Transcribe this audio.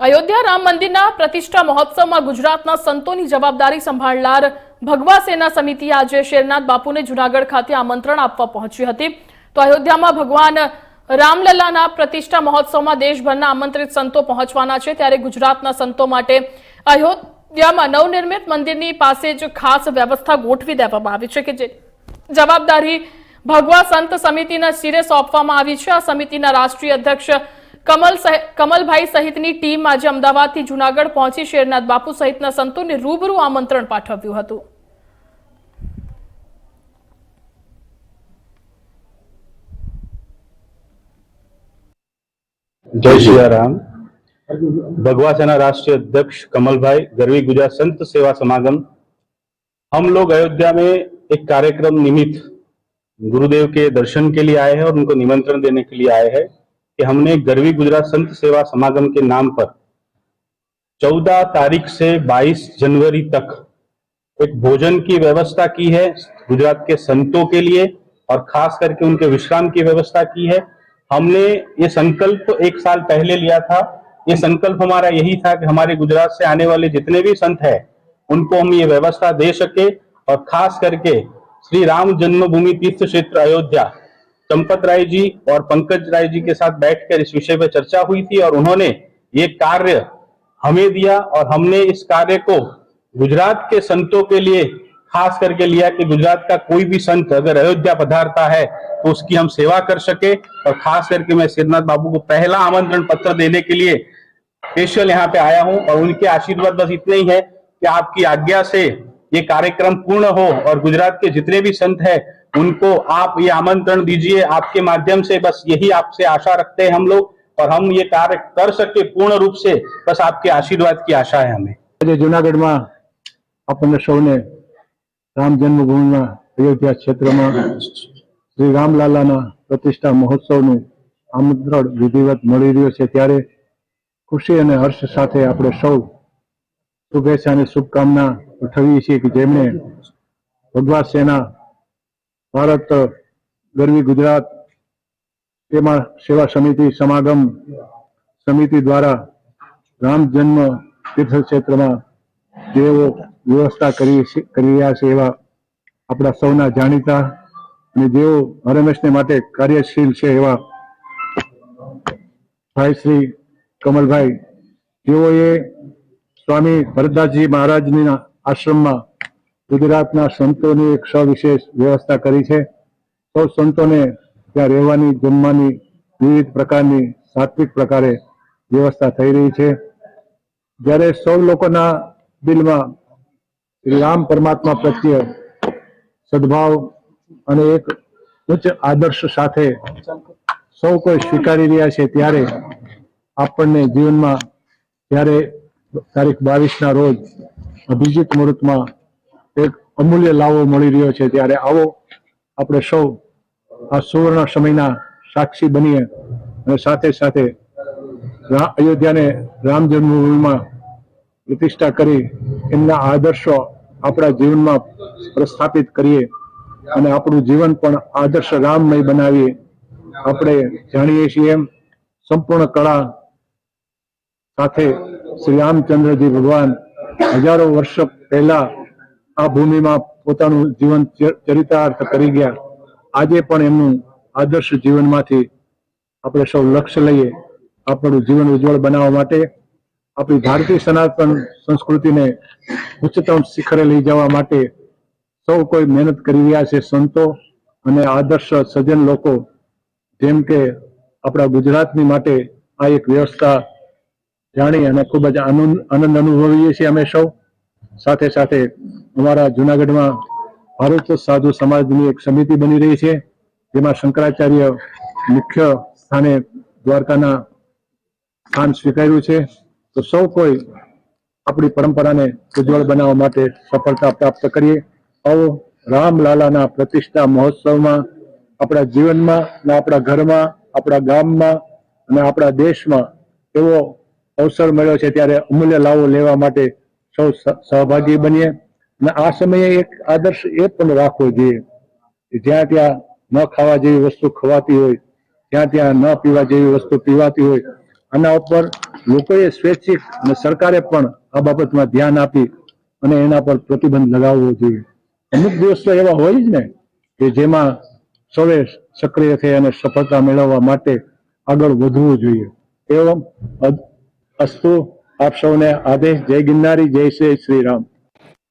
અયોધ્યા રામ મંદિરના પ્રતિષ્ઠા મહોત્સવમાં ગુજરાતના સંતોની જવાબદારી સંભાળનાર ભગવા સેના સમિતિ આજે શેરનાથ બાપુને જુનાગઢ ખાતે આમંત્રણ આપવા પહોંચી હતી. તો અયોધ્યામાં ભગવાન રામલલ્લાના પ્રતિષ્ઠા મહોત્સવમાં દેશભરના આમંત્રિત સંતો પહોંચવાના છે. ત્યારે ગુજરાતના સંતો માટે અયોધ્યામાં નવનિર્મિત મંદિરની પાસે જ ખાસ વ્યવસ્થા ગોઠવી દેવામાં આવી છે કે જે જવાબદારી ભગવા સંત સમિતિના શિરે સોંપવામાં આવી છે. આ સમિતિના રાષ્ટ્રીય અધ્યક્ષ કમલ સહ- કમલભાઈ સહિતની ટીમ આજે અમદાવાદથી જુનાગઢ પહોંચી શેરનાથ બાપુ સહિતના સંતોને રૂબરૂ આમંત્રણ પાઠવ્યું હતું जय श्री राम भगवा सेना राष्ट्रीय अध्यक्ष कमल भाई गरवी गुजरात संत सेवा समागम हम लोग अयोध्या में एक कार्यक्रम निमित्त गुरुदेव के दर्शन के लिए आए हैं और उनको निमंत्रण देने के लिए आए हैं कि हमने गरवी गुजरात संत सेवा समागम के नाम पर 14 तारीख से 22 जनवरी तक एक भोजन की व्यवस्था की है गुजरात के संतों के लिए और खास करके उनके विश्राम की व्यवस्था की है। हमने ये संकल्प एक साल पहले लिया था। ये संकल्प हमारा यही था कि हमारे गुजरात से आने वाले जितने भी संत हैं, उनको हम ये व्यवस्था दे सके और खास करके श्री राम जन्मभूमि तीर्थ क्षेत्र अयोध्या चंपत राय जी और पंकज राय जी के साथ बैठकर इस विषय पर चर्चा हुई थी और उन्होंने ये कार्य हमें दिया और हमने इस कार्य को गुजरात के संतों के लिए खास करके लिया कि गुजरात का कोई भी संत अगर अयोध्या पधारता है तो उसकी हम सेवा कर सके और खास करके मैं सिद्धनाथ बाबू को पहला आमंत्रण पत्र देने के लिए स्पेशल यहाँ पे आया हूँ और उनके आशीर्वाद बस इतने ही है कि आपकी आज्ञा से ये कार्यक्रम पूर्ण हो और गुजरात के जितने भी संत हैं उनको आप ये आमंत्रण दीजिए आपके माध्यम से बस यही आपसे आशा रखते हैं हम लोग और हम ये कार्य कर सके पूर्ण रूप से बस आपके आशीर्वाद की आशा है हमें આજે જુનાગઢમાં આપણને સૌને રામ જન્મભૂમિમાં અયોધ્યા ક્ષેત્રમાં શ્રી રામલાલાના પ્રતિષ્ઠા મહોત્સવનું આમંત્રણ વિધિવત મળી રહ્યો છે ત્યારે ખુશી અને હર્ષ સાથે આપણે સૌ શુભેચ્છા અને શુભકામના પઠવીએ છીએ કે જેમણે ભગવા સેના, ભારત, ગરવી ગુજરાત, તેમાં સેવા સમિતિ, સમાગમ સમિતિ દ્વારા રામ જન્મ તીર્થ ક્ષેત્રમાં જેઓ વ્યવસ્થા કરી રહ્યા છે એવા આપણા સૌના જાણીતા અને જેઓ હરમેશને માટે કાર્યશીલ છે એવા ભાઈ શ્રી કમલભાઈ, જેઓએ સ્વામી ભરતદાસજી મહારાજની આશ્રમમાં ગુજરાતના સંતોની એક સવિશેષ વ્યવસ્થા કરી છે. સૌ સંતોને ત્યાં રહેવાની, જમવાની વિવિધ પ્રકારની સાત્વિક પ્રકારે વ્યવસ્થા થઈ રહી છે. જ્યારે સૌ લોકોના દિલમાં રામ પરમાત્મા પ્રત્યે સદભાવ અને એક ઉચ્ચ આદર્શ સાથે સૌ કોઈ સ્વીકારી રહ્યા છે, ત્યારે આપણને જીવનમાં જ્યારે તારીખ બાવીસના રોજ અભિજીત મુહૂર્તમાં એક અમૂલ્ય લાવો મળી રહ્યો છે. ત્યારે આવો, આપણે સૌ આ સુવર્ણ સમયના સાક્ષી બનીએ અને સાથે સાથે અયોધ્યાને રામ જન્મભૂમિમાં પ્રતિષ્ઠા કરી એમના આદર્શો આપણા જીવનમાં પ્રસ્થાપિત કરીએ અને આપણું જીવન પણ આદર્શ રામમય બનાવીએ. આપણે જાણીએ છીએ એમ સંપૂર્ણ કળા સાથે શ્રી રામચંદ્રજી ભગવાન હજારો વર્ષ પહેલા આ ભૂમિમાં પોતાનું જીવન ચરિતાર્થ કરી ગયા. આજે પણ એમનું આદર્શ જીવનમાંથી આપણે સૌ લક્ષ્ય લઈએ આપણું જીવન ઉજ્જવળ બનાવવા માટે. આપણી ભારતીય સનાતન સંસ્કૃતિને ઉચ્ચતમ શિખરે લઈ જવા માટે સૌ કોઈ મહેનત કરી રહ્યા છે સંતો અને આદર્શ સજ્જન લોકો. જેમ કે આપણા ગુજરાતની માટે આ એક વ્યવસ્થા જાણી અને ખૂબ જ આનંદ આનંદ અનુભવીએ છીએ અમે સૌ. સાથે સાથે અમારા જુનાગઢમાં ભારત સાધુ સમાજની એક સમિતિ બની રહી છે, જેમાં શંકરાચાર્ય મુખ્ય સ્થાને દ્વારકાના સ્થાન સ્વીકાર્યું છે. તો સૌ કોઈ આપણી પરંપરાને ઉજ્જવળ બનાવવા માટે સફળતા પ્રાપ્ત કરીએ. આવો રામલાલાના પ્રતિષ્ઠા મહોત્સવમાં આપણા જીવનમાં અને આપણા ઘરમાં, આપણા ગામમાં અને આપણા દેશમાં એવો અવસર મળ્યો છે ત્યારે અમૂલ્ય લાવો લેવા માટે સૌ સહભાગી બનીએ અને આ સમયે એક આદર્શ એ પણ રાખવો જોઈએ કે જ્યાં ત્યાં ન ખાવા જેવી વસ્તુ ખવાતી હોય, જ્યાં ત્યાં ન પીવા જેવી વસ્તુ પીવાતી હોય, આના ઉપર લોકોએ સ્વૈચ્છિક અને સરકારે પણ આ બાબતમાં ધ્યાન આપી અને એના પર પ્રતિબંધ લગાવવો જોઈએ. અમુક દિવસ એવા હોય જ ને કે જેમાં સૌએ સક્રિય થઈ અને સફળતા મેળવવા માટે આગળ વધવું જોઈએ. એવમ અસ્તુ આપ સૌને આદેશ જય ગિરનારી જય શ્રી શ્રી રામ